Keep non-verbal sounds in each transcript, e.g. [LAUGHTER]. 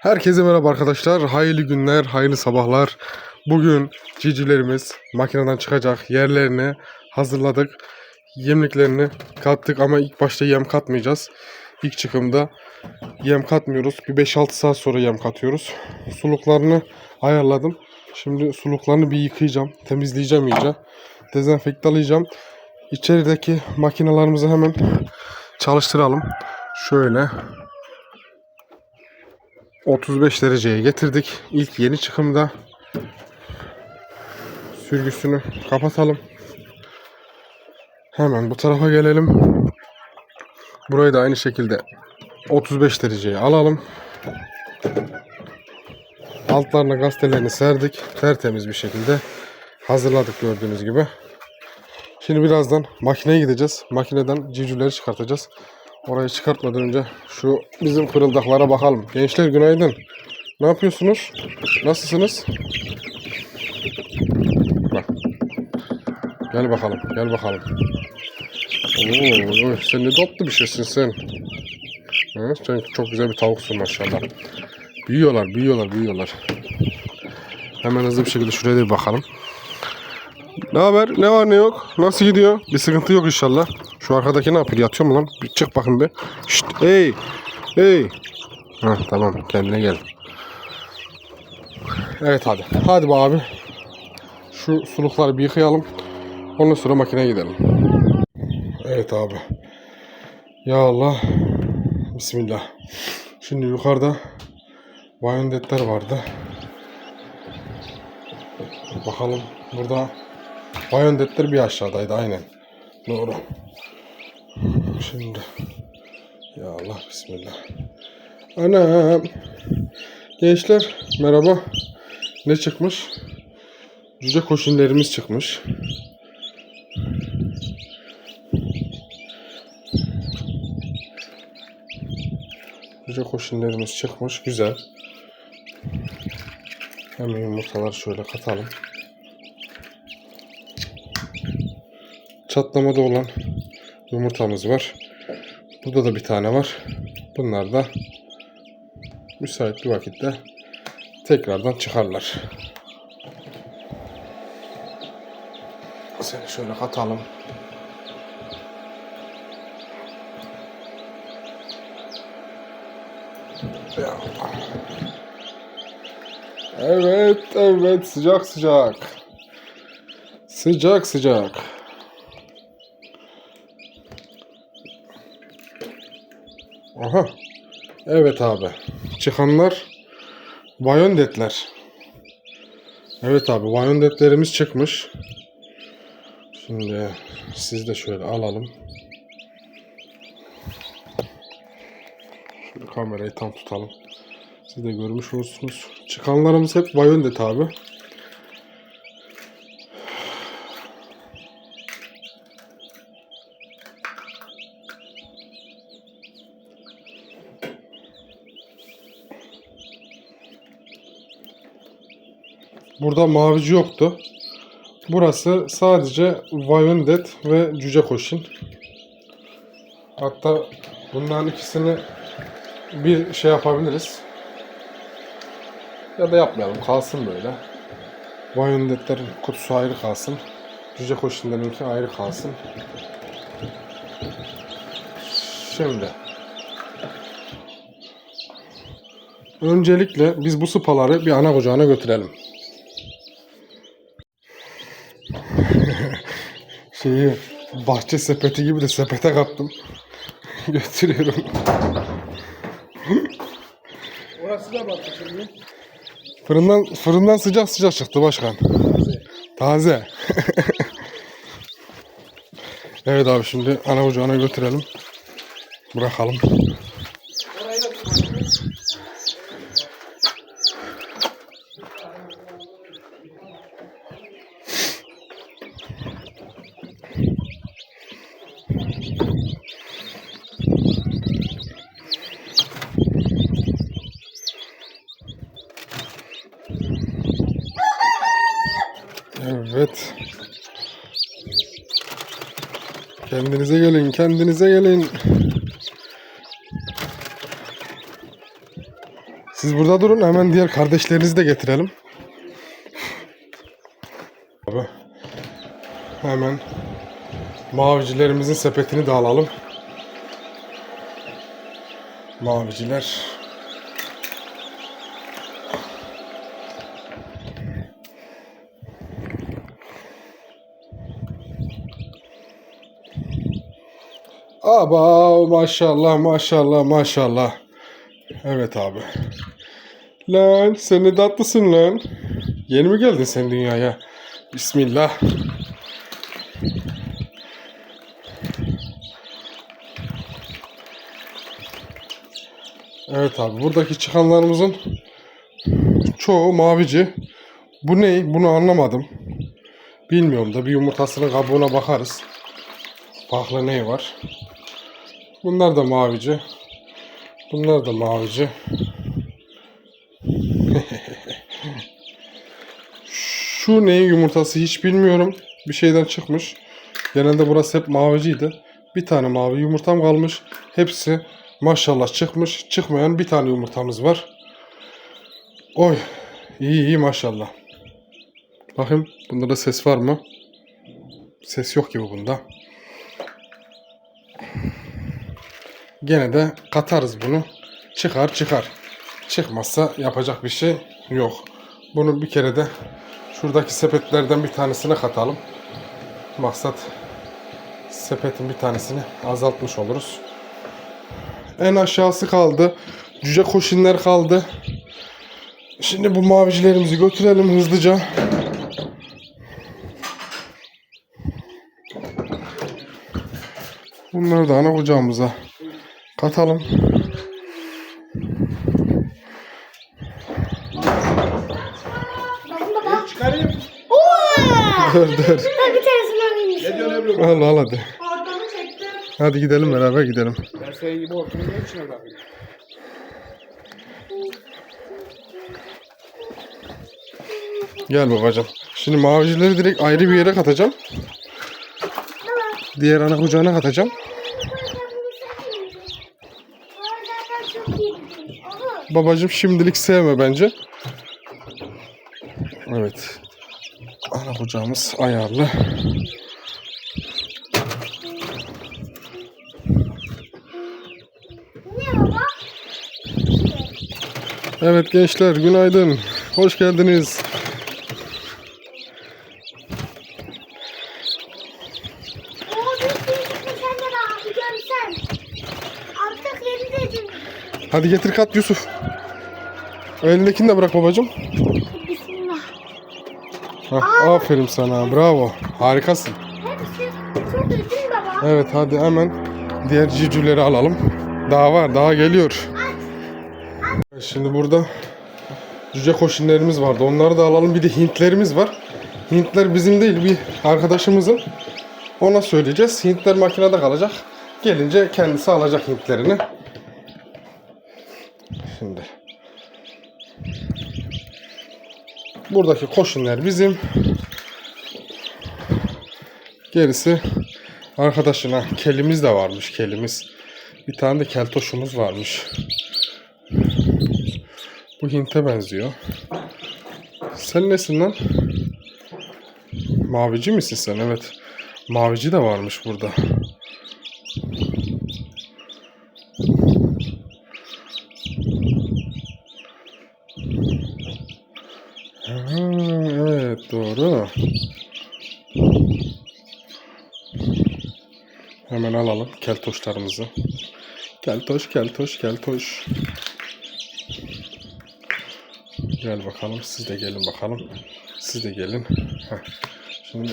Herkese merhaba arkadaşlar. Hayırlı günler, hayırlı sabahlar. Bugün civcivlerimiz makineden çıkacak. Yerlerini hazırladık. Yemliklerini kattık ama ilk başta yem katmayacağız. İlk çıkımda yem katmıyoruz. Bir 5-6 saat sonra yem katıyoruz. Suluklarını ayarladım. Şimdi suluklarını bir yıkayacağım. Temizleyeceğim iyice. Dezenfektalayacağım. İçerideki makinalarımızı hemen çalıştıralım. Şöyle 35 dereceye getirdik. İlk yeni çıkımda sürgüsünü kapatalım. Hemen bu tarafa gelelim. Burayı da aynı şekilde 35 dereceye alalım. Altlarına gazetelerini serdik. Tertemiz bir şekilde hazırladık gördüğünüz gibi. Şimdi birazdan makineye gideceğiz. Makineden civcivleri çıkartacağız. Orayı çıkartmadan önce şu bizim fırıldaklara bakalım. Gençler günaydın. Ne yapıyorsunuz? Nasılsınız? Bak. Gel bakalım. Gel bakalım. Oo, sen ne tatlı bir şeysin sen. Ha, sen çok güzel bir tavuksun maşallah. Büyüyorlar, büyüyorlar, büyüyorlar. Hemen hızlı bir şekilde şuraya da bir bakalım. Ne haber? Ne var ne yok? Nasıl gidiyor? Bir sıkıntı yok inşallah. Şu arkadaki ne yapıyor? Yatıyor mu lan? Bir çık bakın be. Şşt, hey! Hey! Ha, tamam kendine gel. Evet hadi. Hadi be abi. Şu sulukları bir yıkayalım. Ondan sonra makineye gidelim. Evet abi. Ya Allah. Bismillah. Şimdi yukarıda bayondetler vardı. Bakalım burada bayondetler bir aşağıdaydı aynen. Doğru. Şimdi ya Allah bismillah. Anam. Gençler merhaba. Ne çıkmış? Cüce koşunlarımız çıkmış. Cüce koşunlarımız çıkmış. Güzel. Hemen yumurtaları şöyle katalım. Çatlamada olan yumurtamız var. Burada da bir tane var. Bunlar da müsait bir vakitte tekrardan çıkarlar. Seni şöyle katalım. Evet, evet sıcak sıcak. Sıcak sıcak. Aha. Evet abi. Çıkanlar Bayondetler. Evet abi Bayondetlerimiz çıkmış. Şimdi siz de şöyle alalım. Şöyle kamerayı tam tutalım. Siz de görmüş olursunuz. Çıkanlarımız hep Bayondet abi. Burada mavici yoktu. Burası sadece Viondet ve Cüce Koşin. Hatta bunların ikisini bir şey yapabiliriz. Ya da yapmayalım. Kalsın böyle. Vionetlerin kutusu ayrı kalsın. Cüce Koşinlerinki ayrı kalsın. Şimdi. Öncelikle biz bu sıpaları bir ana kucağına götürelim. Şeyi bahçe sepeti gibi de sepete kattım. [LAUGHS] Götürüyorum. Orası da battı şimdi. Fırından fırından sıcak sıcak çıktı başkan. Taze. [LAUGHS] evet abi şimdi ana ocağına götürelim. Bırakalım. Evet. Kendinize gelin, kendinize gelin. Siz burada durun hemen diğer kardeşlerinizi de getirelim. Abi. Hemen mavicilerimizin sepetini de alalım. Maviciler. Aba maşallah maşallah maşallah. Evet abi. Lan sen ne tatlısın lan. Yeni mi geldin sen dünyaya? Bismillah. Evet abi buradaki çıkanlarımızın çoğu mavici. Bu ne? Bunu anlamadım. Bilmiyorum da bir yumurtasının kabuğuna bakarız. Farklı ne var? Bunlar da mavici. Bunlar da mavici. [LAUGHS] Şu neyin yumurtası hiç bilmiyorum. Bir şeyden çıkmış. Genelde burası hep maviciydi. Bir tane mavi yumurtam kalmış. Hepsi maşallah çıkmış. Çıkmayan bir tane yumurtamız var. Oy. İyi iyi maşallah. Bakayım bunda da ses var mı? Ses yok gibi bunda. Gene de katarız bunu. Çıkar çıkar. Çıkmazsa yapacak bir şey yok. Bunu bir kere de şuradaki sepetlerden bir tanesine katalım. Maksat sepetin bir tanesini azaltmış oluruz. En aşağısı kaldı. Cüce koşinler kaldı. Şimdi bu mavicilerimizi götürelim hızlıca. Bunları da ana kucağımıza katalım. Baba. Çıkarayım. Oo! Dur dur. Ben bir tanesini alayım. Ne diyorsun Ebru? Al al hadi. Ortamı çektim. Hadi gidelim beraber gidelim. Ben senin gibi ortamın içine bakayım. Gel babacığım. Şimdi mavicileri direkt ayrı bir yere katacağım. Diğer ana kucağına katacağım. zaten çok iyi bir Babacığım şimdilik sevme bence. Evet. Ana kucağımız ayarlı. Evet gençler günaydın. Hoş geldiniz. Oo bir sürü çıktı sen de daha bir görsen. Artık yeni dedim. Hadi getir kat Yusuf. Elindekini de bırak babacığım. Bismillah. Hah, aferin sana bravo. Harikasın. Hepsi çok baba? Evet hadi hemen diğer civcivleri alalım. Daha var daha geliyor. Şimdi burada cüce koşinlerimiz vardı. Onları da alalım. Bir de Hintlerimiz var. Hintler bizim değil bir arkadaşımızın. Ona söyleyeceğiz. Hintler makinede kalacak. Gelince kendisi alacak Hintlerini. Şimdi. Buradaki koşinler bizim. Gerisi arkadaşına. Kelimiz de varmış kelimiz. Bir tane de keltoşumuz varmış. Bu Hint'e benziyor. Sen nesin lan? Mavici misin sen? Evet. Mavici de varmış burada. Ha, evet doğru. Hemen alalım keltoşlarımızı. Keltoş, keltoş, keltoş. Gel bakalım. Siz de gelin bakalım. Siz de gelin. Heh. Şimdi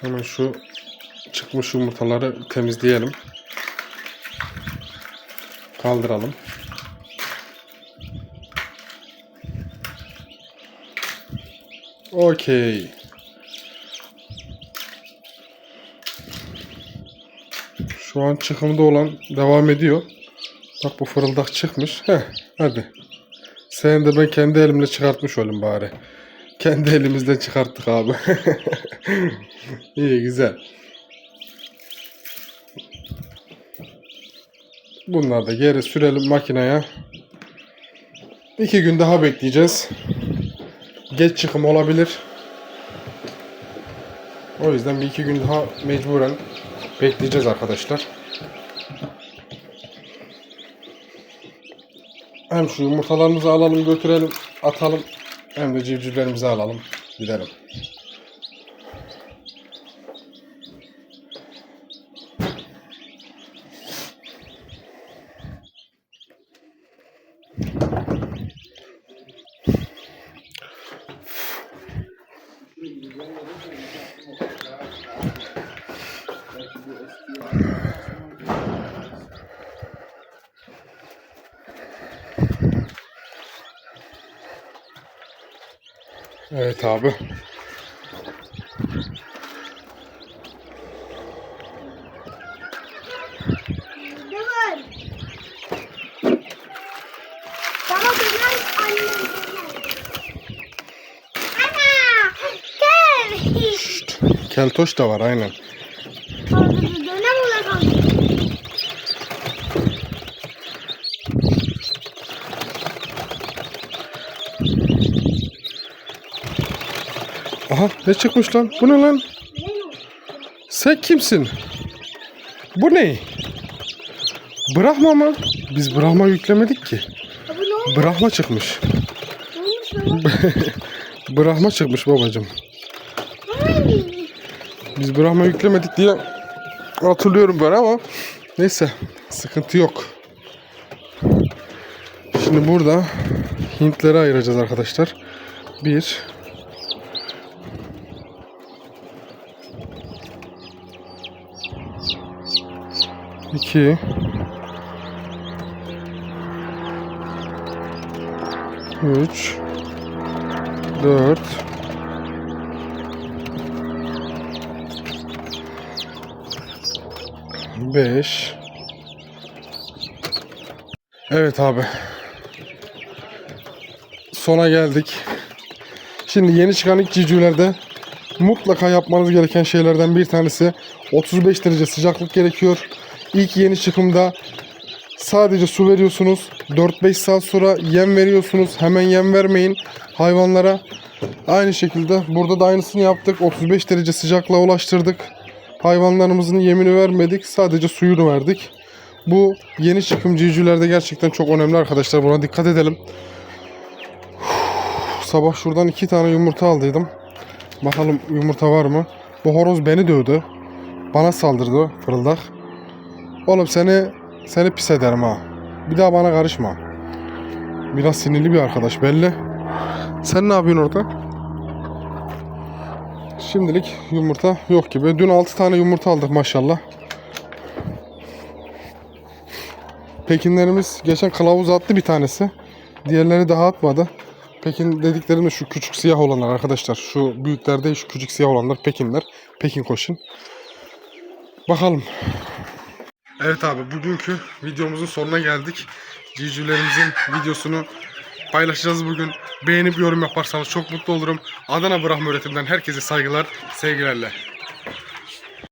hemen şu çıkmış yumurtaları temizleyelim. Kaldıralım. Okey. Şu an çıkımda olan devam ediyor. Bak bu fırıldak çıkmış. Heh, hadi. Sen de ben kendi elimle çıkartmış olayım bari. Kendi elimizden çıkarttık abi. [LAUGHS] İyi güzel. Bunları da geri sürelim makineye. İki gün daha bekleyeceğiz. Geç çıkım olabilir. O yüzden bir iki gün daha mecburen bekleyeceğiz arkadaşlar. Hem şu yumurtalarımızı alalım götürelim atalım. Hem de civcivlerimizi alalım gidelim. Evet abi. Gel! Keltoş da var aynen. Orada Aha ne çıkmış lan? Bu ne lan? Sen kimsin? Bu ne? Brahma mı? Biz Brahma yüklemedik ki. Brahma çıkmış. [LAUGHS] Brahma çıkmış babacım. Biz Brahma yüklemedik diye hatırlıyorum ben ama neyse sıkıntı yok. Şimdi burada Hintleri ayıracağız arkadaşlar. Bir iki üç dört 5 Evet abi. Sona geldik. Şimdi yeni çıkan ilk civcivlerde mutlaka yapmanız gereken şeylerden bir tanesi 35 derece sıcaklık gerekiyor. İlk yeni çıkımda sadece su veriyorsunuz. 4-5 saat sonra yem veriyorsunuz. Hemen yem vermeyin hayvanlara. Aynı şekilde burada da aynısını yaptık. 35 derece sıcaklığa ulaştırdık. Hayvanlarımızın yemini vermedik. Sadece suyunu verdik. Bu yeni çıkım civcivlerde gerçekten çok önemli arkadaşlar. Buna dikkat edelim. Sabah şuradan iki tane yumurta aldıydım. Bakalım yumurta var mı? Bu horoz beni dövdü. Bana saldırdı fırıldak. Oğlum seni seni pis ederim ha. Bir daha bana karışma. Biraz sinirli bir arkadaş belli. Sen ne yapıyorsun orada? Şimdilik yumurta yok gibi. Dün 6 tane yumurta aldık maşallah. Pekinlerimiz geçen kılavuz attı bir tanesi. Diğerleri daha atmadı. Pekin dediklerim de şu küçük siyah olanlar arkadaşlar. Şu büyüklerde şu küçük siyah olanlar Pekinler. Pekin koşun. Bakalım. Evet abi bugünkü videomuzun sonuna geldik. Civcivlerimizin videosunu paylaşacağız bugün. Beğenip yorum yaparsanız çok mutlu olurum. Adana Brahma Öğretim'den herkese saygılar, sevgilerle.